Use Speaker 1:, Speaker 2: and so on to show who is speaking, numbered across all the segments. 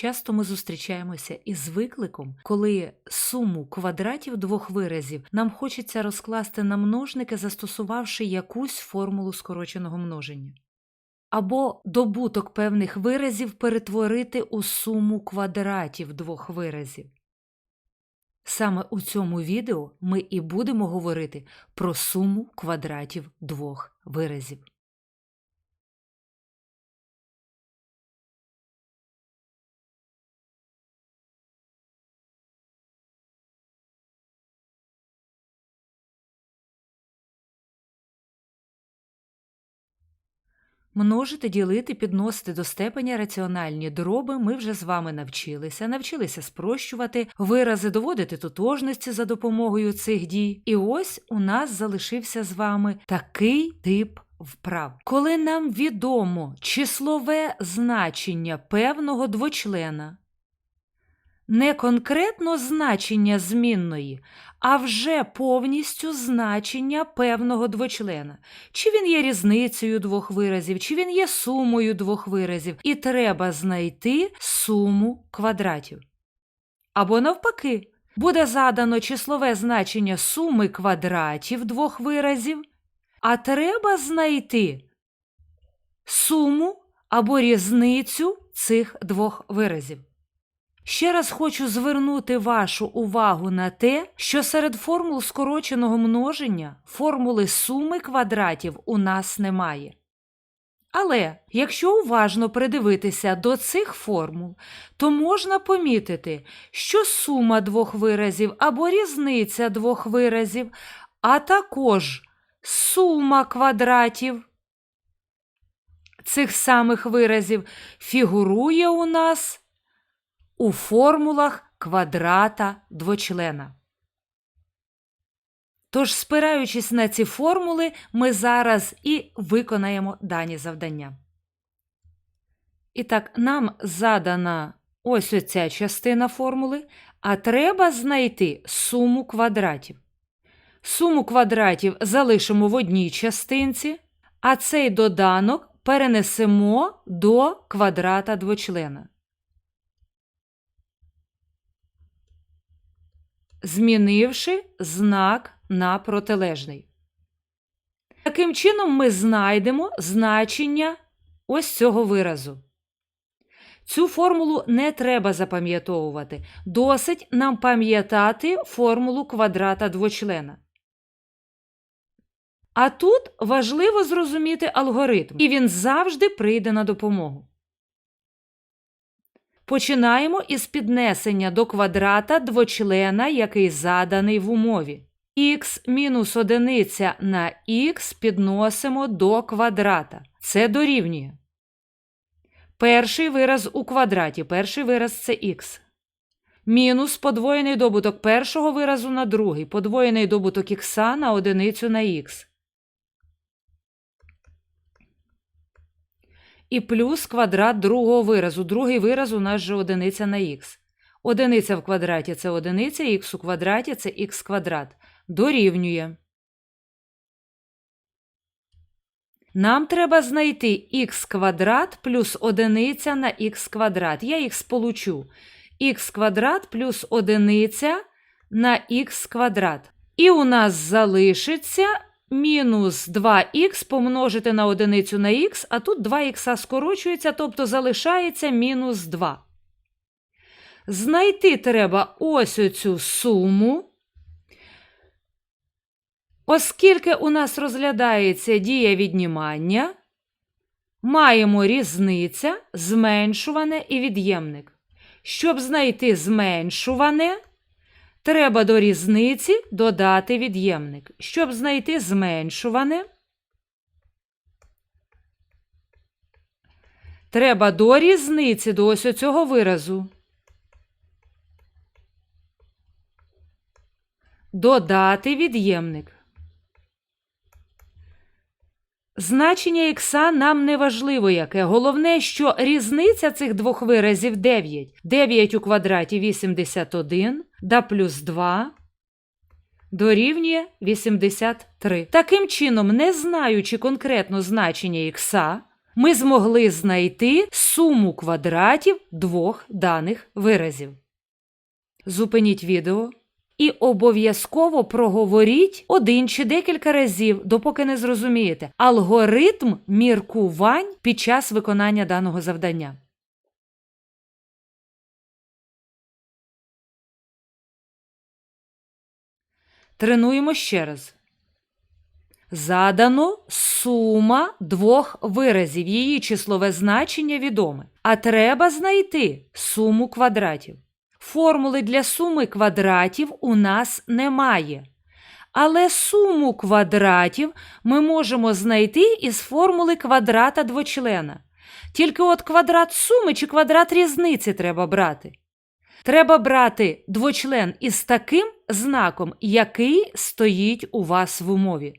Speaker 1: Часто ми зустрічаємося із викликом, коли суму квадратів двох виразів нам хочеться розкласти на множники, застосувавши якусь формулу скороченого множення. Або добуток певних виразів перетворити у суму квадратів двох виразів. Саме у цьому відео ми і будемо говорити про суму квадратів двох виразів. Множити, ділити, підносити до степеня раціональні дроби ми вже з вами навчилися, навчилися спрощувати, вирази доводити тотожності за допомогою цих дій. І ось у нас залишився з вами такий тип вправ. Коли нам відомо числове значення певного двочлена, не конкретно значення змінної, а вже повністю значення певного двочлена. Чи він є різницею двох виразів, чи він є сумою двох виразів, і треба знайти суму квадратів. Або навпаки, буде задано числове значення суми квадратів двох виразів, а треба знайти суму або різницю цих двох виразів. Ще раз хочу звернути вашу увагу на те, що серед формул скороченого множення формули суми квадратів у нас немає. Але якщо уважно придивитися до цих формул, то можна помітити, що сума двох виразів або різниця двох виразів, а також сума квадратів цих самих виразів фігурує у нас у формулах квадрата двочлена. Тож, спираючись на ці формули, ми зараз і виконаємо дані завдання. І так, нам задана ось оця частина формули, а треба знайти суму квадратів. Суму квадратів залишимо в одній частинці, а цей доданок перенесемо до квадрата двочлена. Змінивши знак на протилежний. Таким чином, ми знайдемо значення ось цього виразу. Цю формулу не треба запам'ятовувати. Досить нам пам'ятати формулу квадрата двочлена. А тут важливо зрозуміти алгоритм, і він завжди прийде на допомогу. Починаємо із піднесення до квадрата двочлена, який заданий в умові. х мінус одиниця на х підносимо до квадрата. Це дорівнює. Перший вираз у квадраті. Перший вираз це х. Мінус подвоєний добуток першого виразу на другий. Подвоєний добуток х на одиницю на х. І плюс квадрат другого виразу. Другий вираз у нас же одиниця на х. Одиниця в квадраті це одиниця, х у квадраті це х квадрат. Дорівнює. Нам треба знайти х квадрат плюс одиниця на х квадрат. Я їх сполучу. х квадрат плюс одиниця на х квадрат. І у нас залишиться мінус 2х помножити на одиницю на х, а тут 2х скорочується, тобто залишається мінус 2. Знайти треба ось оцю суму. Оскільки у нас розглядається дія віднімання, маємо різниця, зменшуване і від'ємник. Щоб знайти зменшуване, Треба до різниці додати від'ємник. Щоб знайти зменшуване, треба до різниці до ось цього виразу. Додати від'ємник. Значення ікса нам не важливо яке. Головне, що різниця цих двох виразів 9. 9 у квадраті 81, да плюс 2 дорівнює 83. Таким чином, не знаючи конкретно значення ікса, Ми змогли знайти суму квадратів двох даних виразів. Зупиніть відео і обов'язково проговоріть один чи декілька разів, допоки не зрозумієте алгоритм міркувань під час виконання даного завдання. Тренуємо ще раз. Задано сума двох виразів. Її числове значення відоме. А треба знайти суму квадратів. Формули для суми квадратів у нас немає. Але суму квадратів ми можемо знайти із формули квадрата двочлена. Тільки от квадрат суми чи квадрат різниці треба брати. Треба брати двочлен із таким знаком, який стоїть у вас в умові.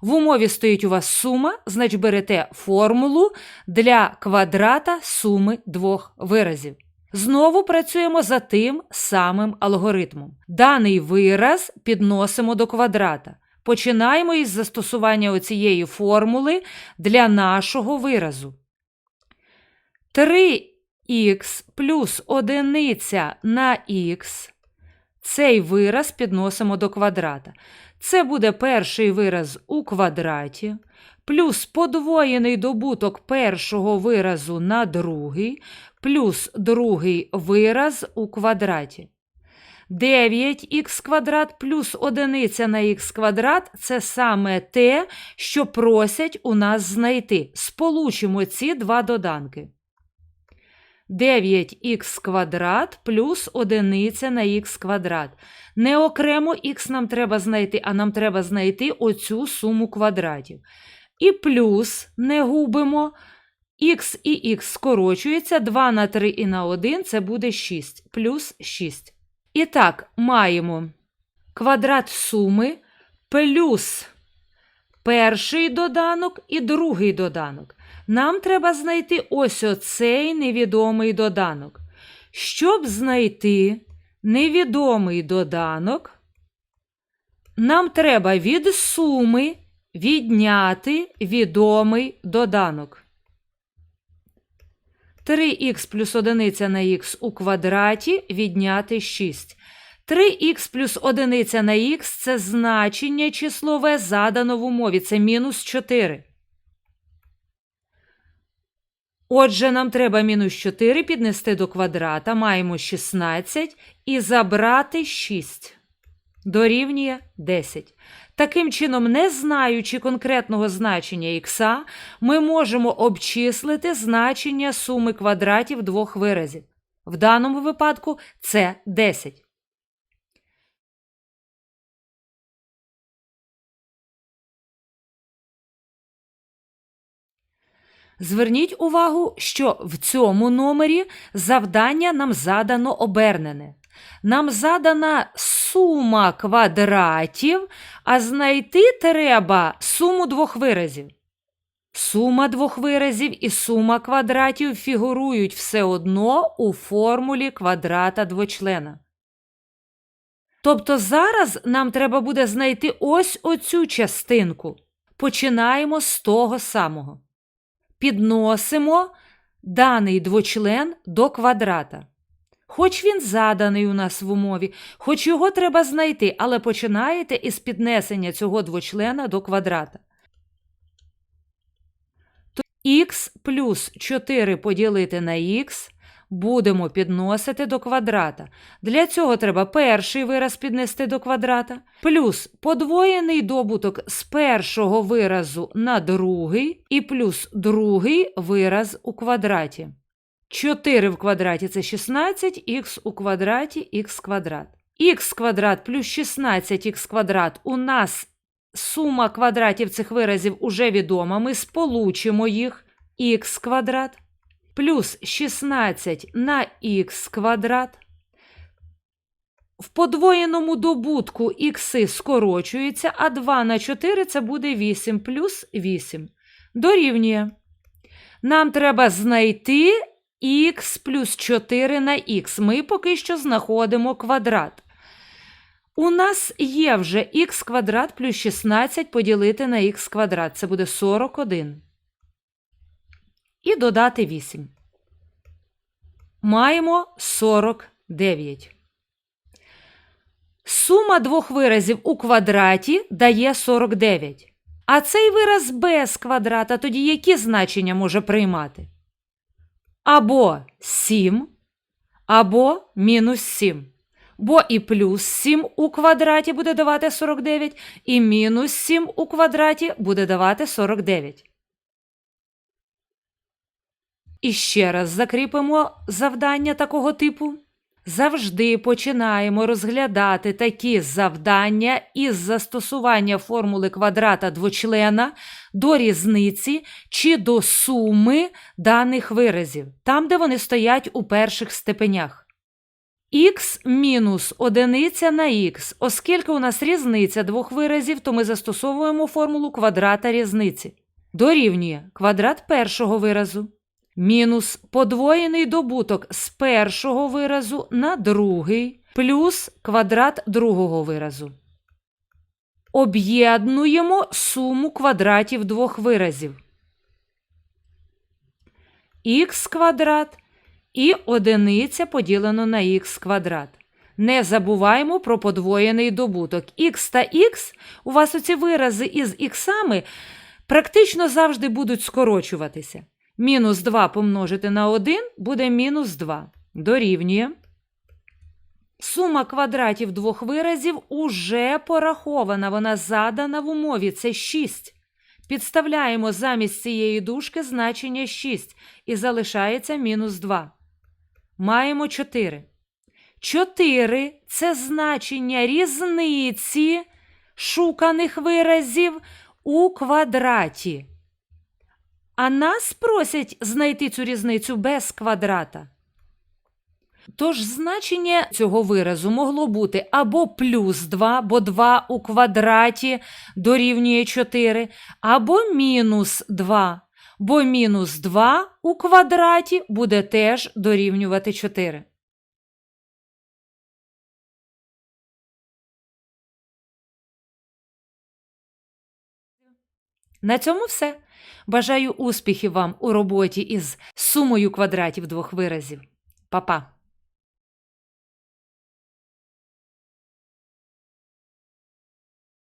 Speaker 1: В умові стоїть у вас сума, значить берете формулу для квадрата суми двох виразів. Знову працюємо за тим самим алгоритмом. Даний вираз підносимо до квадрата. Починаємо із застосування оцієї формули для нашого виразу. 3х плюс одиниця на х. Цей вираз підносимо до квадрата. Це буде перший вираз у квадраті, плюс подвоєний добуток першого виразу на другий, плюс другий вираз у квадраті. 9х квадрат плюс одиниця на х квадрат це саме те, що просять у нас знайти. Сполучимо ці два доданки. 9х квадрат плюс одиниця на х квадрат. Не окремо х нам треба знайти, а нам треба знайти оцю суму квадратів. І плюс не губимо. Х і х скорочується 2 на 3 і на 1 це буде 6, плюс 6. І так, маємо квадрат суми плюс перший доданок і другий доданок. Нам треба знайти ось оцей невідомий доданок. Щоб знайти невідомий доданок, нам треба від суми відняти відомий доданок. 3х плюс 1 на х у квадраті відняти 6. 3х плюс 1 на х це значення числове задано в умові. Це мінус 4. Отже, нам треба мінус 4 піднести до квадрата, маємо 16 і забрати 6. Дорівнює 10. Таким чином, не знаючи конкретного значення х, ми можемо обчислити значення суми квадратів двох виразів. В даному випадку це 10. Зверніть увагу, що в цьому номері завдання нам задано обернене. Нам задана сума квадратів, а знайти треба суму двох виразів. Сума двох виразів і сума квадратів фігурують все одно у формулі квадрата двочлена. Тобто зараз нам треба буде знайти ось оцю частинку. Починаємо з того самого. Підносимо даний двочлен до квадрата. Хоч він заданий у нас в умові, хоч його треба знайти, але починаєте із піднесення цього двочлена до квадрата. Х плюс 4 поділити на х будемо підносити до квадрата. Для цього треба перший вираз піднести до квадрата, плюс подвоєний добуток з першого виразу на другий, і плюс другий вираз у квадраті. 4 в квадраті це 16, х у квадраті х квадрат. х квадрат плюс 16х квадрат у нас сума квадратів цих виразів уже відома. Ми сполучимо їх х квадрат плюс 16 на х квадрат. В подвоєному добутку х скорочується, а 2 на 4 це буде 8 плюс 8. Дорівнює. Нам треба знайти х плюс 4 на х. Ми поки що знаходимо квадрат. У нас є вже х квадрат плюс 16 поділити на х квадрат. Це буде 41. І додати 8. Маємо 49. Сума двох виразів у квадраті дає 49. А цей вираз без квадрата тоді які значення може приймати? Або 7, або мінус 7. Бо і плюс 7 у квадраті буде давати 49, і мінус 7 у квадраті буде давати 49. І ще раз закріпимо завдання такого типу. Завжди починаємо розглядати такі завдання із застосування формули квадрата двочлена до різниці чи до суми даних виразів, там, де вони стоять у перших степенях. Х мінус одиниця на х. Оскільки у нас різниця двох виразів, то ми застосовуємо формулу квадрата різниці. Дорівнює квадрат першого виразу мінус подвоєний добуток з першого виразу на другий плюс квадрат другого виразу. Об'єднуємо суму квадратів двох виразів. х квадрат і одиниця поділено на х квадрат. Не забуваємо про подвоєний добуток. х та х у вас оці вирази із іксами практично завжди будуть скорочуватися. Мінус 2 помножити на 1 буде мінус 2. Дорівнює. Сума квадратів двох виразів уже порахована, вона задана в умові. Це 6. Підставляємо замість цієї дужки значення 6 і залишається мінус 2. Маємо 4. 4 – це значення різниці шуканих виразів у квадраті. А нас просять знайти цю різницю без квадрата. Тож значення цього виразу могло бути або плюс 2, бо 2 у квадраті дорівнює 4, або мінус 2, бо мінус 2 у квадраті буде теж дорівнювати 4. На цьому все. Бажаю успіхів вам у роботі із сумою квадратів двох виразів. Па-па!